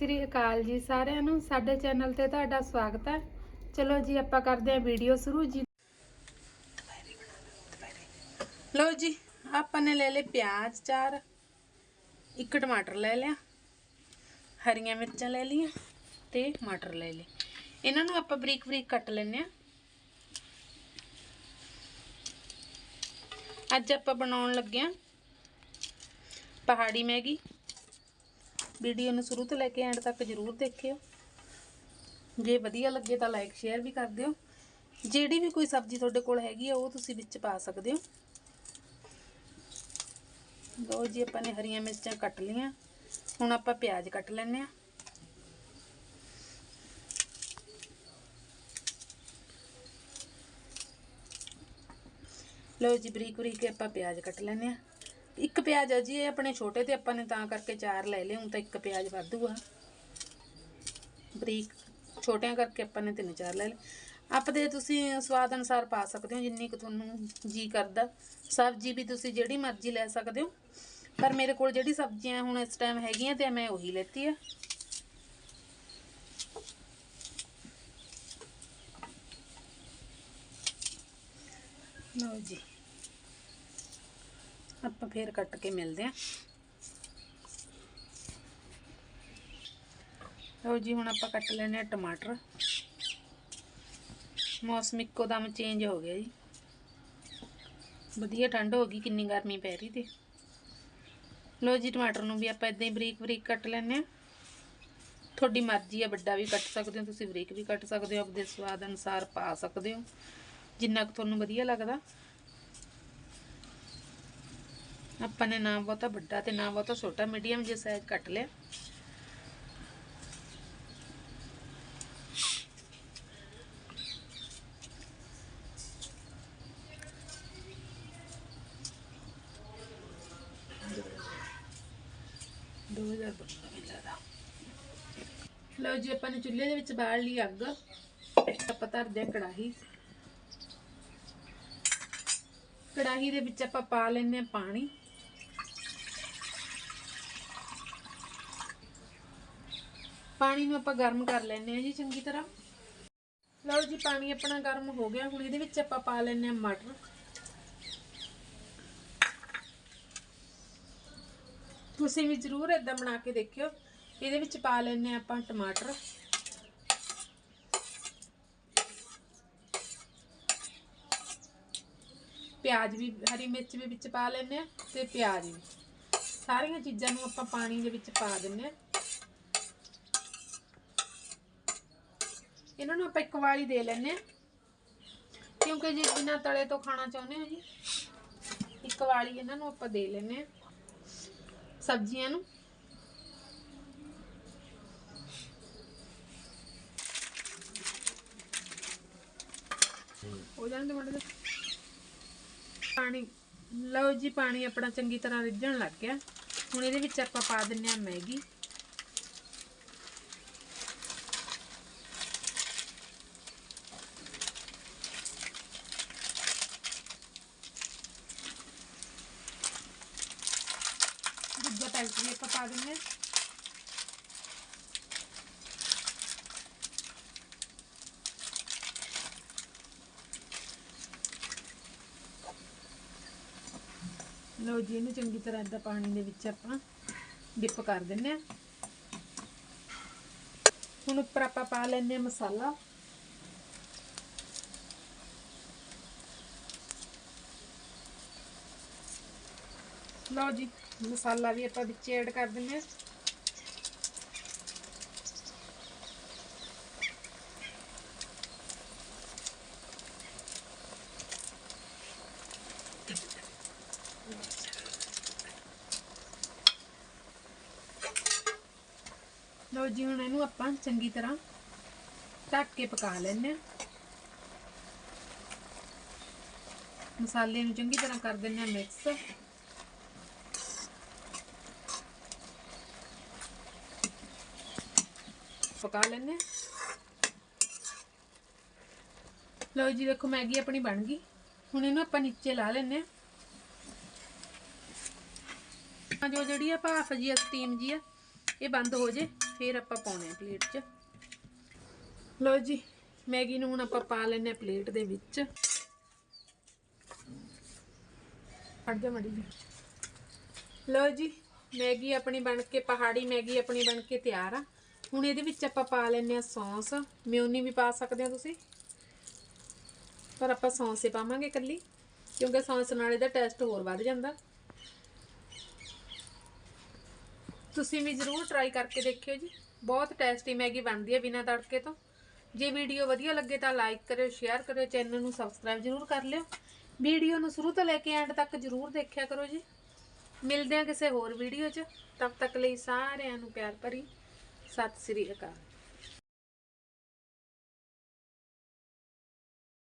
ਸ੍ਰੀ ਅਕਾਲ ਜੀ ਸਾਰਿਆਂ ਨੂੰ। ਸਾਡੇ ਚੈਨਲ ਤੇ ਤੁਹਾਡਾ ਸਵਾਗਤ ਹੈ। ਚਲੋ ਜੀ, ਆਪਾਂ ਕਰਦੇ ਹਾਂ ਵੀਡੀਓ ਸ਼ੁਰੂ। ਜੀ ਲਓ ਜੀ, ਆਪਾਂ ਨੇ ਲੈ ਲਏ ਪਿਆਜ਼, ਚਾਰ। ਇੱਕ ਟਮਾਟਰ ਲੈ ਲਿਆ। ਹਰੀਆਂ ਮਿਰਚਾਂ ਲੈ ਲਈਆਂ ਤੇ ਮਟਰ ਲੈ ਲਏ। ਇਹਨਾਂ ਨੂੰ ਆਪਾਂ ਬਰੀਕ ਬਰੀਕ ਕੱਟ ਲੈਣੇ ਆ ਅੱਜ ਆਪਾਂ ਬਣਾਉਣ ਲੱਗੇ ਆ ਪਹਾੜੀ ਮੈਗੀ। ਵੀਡੀਓ ਨੂੰ ਸ਼ੁਰੂ ਤੋਂ ਲੈ ਕੇ ਐਂਡ ਤੱਕ ਜਰੂਰ ਦੇਖਿਓ। ਜੇ ਵਧੀਆ ਲੱਗੇ ਤਾਂ ਲਾਈਕ ਸ਼ੇਅਰ ਵੀ ਕਰ ਦਿਓ। ਜਿਹੜੀ ਵੀ ਕੋਈ ਸਬਜ਼ੀ ਤੁਹਾਡੇ ਕੋਲ ਹੈਗੀ ਆ, ਉਹ ਤੁਸੀਂ ਵਿੱਚ ਪਾ ਸਕਦੇ ਹੋ। ਲੋ ਜੀ, ਆਪਾਂ ਨੇ ਹਰੀਆਂ ਮਿਰਚਾਂ ਕੱਟ ਲਈਆਂ। ਹੁਣ ਆਪਾਂ ਪਿਆਜ਼ ਕੱਟ ਲੈਣੇ ਆ ਲੋ ਜੀ ਬਰੀਕ ਬਰੀਕ ਆਪਾਂ ਪਿਆਜ਼ ਕੱਟ ਲੈਣੇ ਆ ਇੱਕ ਪਿਆਜ਼ ਆ ਜੀ, ਇਹ ਆਪਣੇ ਛੋਟੇ ਤੇ ਆਪਾਂ ਨੇ ਤਾਂ ਕਰਕੇ ਚਾਰ ਲੈ ਲਏ, ਹੁਣ ਤਾਂ ਇੱਕ ਪਿਆਜ਼ ਵਾਧੂ ਆ। ਬਰੀਕ, ਛੋਟਿਆਂ ਕਰਕੇ ਆਪਾਂ ਨੇ ਤਿੰਨ ਚਾਰ ਲੈ ਲਏ। ਆਪਦੇ ਤੁਸੀਂ ਸਵਾਦ ਅਨੁਸਾਰ ਪਾ ਸਕਦੇ ਹੋ, ਜਿੰਨੀ ਕੁ ਤੁਹਾਨੂੰ ਜੀ ਕਰਦਾ। ਸਬਜ਼ੀ ਵੀ ਤੁਸੀਂ ਜਿਹੜੀ ਮਰਜ਼ੀ ਲੈ ਸਕਦੇ ਹੋ। ਪਰ ਮੇਰੇ ਕੋਲ ਜਿਹੜੀ ਸਬਜ਼ੀਆਂ ਹੁਣ ਇਸ ਟਾਈਮ ਹੈਗੀਆਂ ਤੇ ਮੈਂ ਉਹੀ ਲੈਤੀ ਆ। ਲਓ ਜੀ। ਆਪਾਂ ਫੇਰ ਕੱਟ ਕੇ ਮਿਲਦੇ ਆ ਲਓ ਜੀ, ਹੁਣ ਆਪਾਂ ਕੱਟ ਲੈਣੇ ਆ ਟਮਾਟਰ। ਮੌਸਮ ਇੱਕੋ ਦਮ ਚੇਂਜ ਹੋ ਗਿਆ ਜੀ। ਵਧੀਆ ਠੰਡ ਹੋ ਗਈ, ਕਿੰਨੀ ਗਰਮੀ ਪੈ ਰਹੀ ਤੇ। ਲਓ ਜੀ, ਟਮਾਟਰ ਨੂੰ ਵੀ ਆਪਾਂ ਇਦਾਂ ਹੀ ਬਰੀਕ ਬਰੀਕ ਕੱਟ ਲੈਣੇ ਆ ਤੁਹਾਡੀ ਮਰਜ਼ੀ ਆ, ਵੱਡਾ ਵੀ ਕੱਟ ਸਕਦੇ ਹੋ, ਤੁਸੀਂ ਬਰੀਕ ਵੀ ਕੱਟ ਸਕਦੇ ਹੋ, ਆਪਦੇ ਸਵਾਦ ਅਨੁਸਾਰ ਪਾ ਸਕਦੇ ਹੋ। ਜਿੰਨਾ ਕੁ ਤੁਹਾਨੂੰ ਵਧੀਆ ਲੱਗਦਾ। ਆਪਾਂ ਨੇ ਨਾ ਬਹੁਤਾ ਵੱਡਾ ਤੇ ਨਾ ਬਹੁਤਾ ਛੋਟਾ ਮੀਡੀਅਮ ਜਿਹਾ ਸਾਈਜ਼ ਕੱਟ ਲਿਆ। ਦੋ ਹਜ਼ਾਰ ਲਓ ਜੀ, ਆਪਾਂ ਨੇ ਚੁੱਲ੍ਹੇ ਦੇ ਵਿੱਚ ਬਾਲ ਲਈ ਅੱਗ। ਆਪਾਂ ਧਰਦੇ ਹਾਂ ਕੜਾਹੀ। ਕੜਾਹੀ ਦੇ ਵਿੱਚ ਆਪਾਂ ਪਾ ਲੈਂਦੇ ਹਾਂ ਪਾਣੀ। ਪਾਣੀ ਨੂੰ ਆਪਾਂ ਗਰਮ ਕਰ ਲੈਂਦੇ ਹਾਂ ਜੀ ਚੰਗੀ ਤਰ੍ਹਾਂ। ਲਓ ਜੀ, ਪਾਣੀ ਆਪਣਾ ਗਰਮ ਹੋ ਗਿਆ। ਹੁਣ ਇਹਦੇ ਵਿੱਚ ਆਪਾਂ ਪਾ ਲੈਂਦੇ ਹਾਂ ਮਟਰ। ਤੁਸੀਂ ਵੀ ਜ਼ਰੂਰ ਇਦਾਂ ਬਣਾ ਕੇ ਦੇਖਿਓ। ਇਹਦੇ ਵਿੱਚ ਪਾ ਲੈਂਦੇ ਹਾਂ ਆਪਾਂ ਟਮਾਟਰ। ਪਿਆਜ਼ ਵੀ, ਹਰੀ ਮਿਰਚ ਵੀ ਵਿੱਚ ਪਾ ਲੈਂਦੇ ਆ ਤੇ ਪਿਆਜ਼ ਵੀ। ਸਾਰੀਆਂ ਚੀਜ਼ਾਂ ਨੂੰ ਆਪਾਂ ਪਾਣੀ ਦੇ ਵਿੱਚ ਪਾ ਦਿੰਨੇ ਆ ਇਹਨਾਂ ਨੂੰ ਆਪਾਂ ਇੱਕ ਵਾਲੀ ਦੇ ਲੈਣੇ ਆ ਕਿਉਂਕਿ ਜੇ ਬਿਨਾਂ ਤਲੇ ਤੋਂ ਖਾਣਾ ਚਾਹੁੰਦੇ ਹੋ ਜੀ। ਇੱਕ ਵਾਰੀ ਇਹਨਾਂ ਨੂੰ ਆਪਾਂ ਦੇ ਲੈਂਦੇ ਆ ਸਬਜ਼ੀਆਂ ਨੂੰ। ਹੋ ਜਾਂਦੇ ਮੜੇ ਪਾਣੀ, ਲਓ ਜੀ ਪਾਣੀ ਆਪਣਾ ਚੰਗੀ ਤਰ੍ਹਾਂ ਰਿੱਝਣ ਲੱਗ ਗਿਆ। ਹੁਣ ਇਹਦੇ ਵਿੱਚ ਆਪਾਂ ਪਾ ਦਿੰਨੇ ਆ ਮੈਗੀ। ਦੂਜਾ ਆਪਾਂ ਪਾ ਦਿੰਨੇ ਆ ਲਓ ਜੀ, ਇਹਨੂੰ ਚੰਗੀ ਤਰ੍ਹਾਂ ਇਦਾਂ ਪਾਣੀ ਦੇ ਵਿੱਚ ਆਪਾਂ ਡਿਪ ਕਰ ਦਿੰਨੇ ਆ ਹੁਣ ਉੱਪਰ ਆਪਾਂ ਪਾ ਲੈਂਦੇ ਆ ਮਸਾਲਾ। ਲਓ ਜੀ, ਮਸਾਲਾ ਵੀ ਆਪਾਂ ਵਿੱਚ ਐਡ ਕਰ ਦਿੰਦੇ ਹਾਂ। ਲਓ ਜੀ, ਹੁਣ ਇਹਨੂੰ ਆਪਾਂ ਚੰਗੀ ਤਰ੍ਹਾਂ ਢੱਕ ਕੇ ਪਕਾ ਲੈਣੇ ਆ ਮਸਾਲੇ ਨੂੰ ਚੰਗੀ ਤਰ੍ਹਾਂ ਕਰ ਦਿੰਨੇ ਆ ਮਿਕਸ ਪਕਾ ਲੈਣੇ ਲਓ ਜੀ, ਦੇਖੋ ਮੈਗੀ ਆਪਣੀ ਬਣ ਗਈ। ਹੁਣ ਇਹਨੂੰ ਆਪਾਂ ਨੀਚੇ ਲਾ ਲੈਣੇ ਆ ਜੋ ਜਿਹੜੀ ਆ ਭਾਫ ਜੀ ਆ ਸਟੀਮ ਜੀ ਆ, ਇਹ ਬੰਦ ਹੋ ਜੇ, ਫਿਰ ਆਪਾਂ ਪਾਉਣੇ ਆ ਪਲੇਟ 'ਚ। ਲਓ ਜੀ, ਮੈਗੀ ਨੂੰ ਹੁਣ ਆਪਾਂ ਪਾ ਲੈਨੇ ਆ ਪਲੇਟ ਦੇ ਵਿੱਚ। ਫੜ ਜਾ ਮੜੀ ਜੀ ਲਓ ਜੀ, ਮੈਗੀ ਆਪਣੀ ਬਣ ਕੇ, ਪਹਾੜੀ ਮੈਗੀ ਆਪਣੀ ਬਣ ਕੇ ਤਿਆਰ ਆ। ਹੁਣ ਇਹਦੇ ਵਿੱਚ ਆਪਾਂ ਪਾ ਲੈਨੇ ਆ ਸੌਂਸ। ਮਿਓਨੀ ਵੀ ਪਾ ਸਕਦੇ ਆ ਤੁਸੀਂ। ਪਰ ਆਪਾਂ ਸੌਂਸ ਹੀ ਪਾਵਾਂਗੇ ਇਕੱਲੀ, ਕਿਉਂਕਿ ਸੌਂਸ ਨਾਲ ਇਹਦਾ ਟੇਸਟ ਹੋਰ ਵੱਧ ਜਾਂਦਾ। ਤੁਸੀਂ ਵੀ ਜ਼ਰੂਰ ਟਰਾਈ ਕਰਕੇ ਦੇਖਿਓ ਜੀ। ਬਹੁਤ ਟੇਸਟੀ ਮੈਗੀ ਬਣਦੀ ਹੈ ਬਿਨਾਂ ਤੜਕੇ ਤੋਂ। ਜੇ ਵੀਡੀਓ ਵਧੀਆ ਲੱਗੇ ਤਾਂ ਲਾਈਕ ਕਰਿਓ ਸ਼ੇਅਰ ਕਰਿਓ ਚੈਨਲ ਨੂੰ ਸਬਸਕ੍ਰਾਈਬ ਜ਼ਰੂਰ ਕਰ ਲਿਓ। ਵੀਡੀਓ ਨੂੰ ਸ਼ੁਰੂ ਤੋਂ ਲੈ ਕੇ ਐਂਡ ਤੱਕ ਜ਼ਰੂਰ ਦੇਖਿਆ ਕਰੋ ਜੀ। ਮਿਲਦੇ ਹਾਂ ਕਿਸੇ ਹੋਰ ਵੀਡੀਓ 'ਚ। ਤਬ ਤੱਕ ਲਈ ਸਾਰਿਆਂ ਨੂੰ ਪਿਆਰ ਭਰੀ। ਸਤਿ ਸ੍ਰੀ ਅਕਾਲ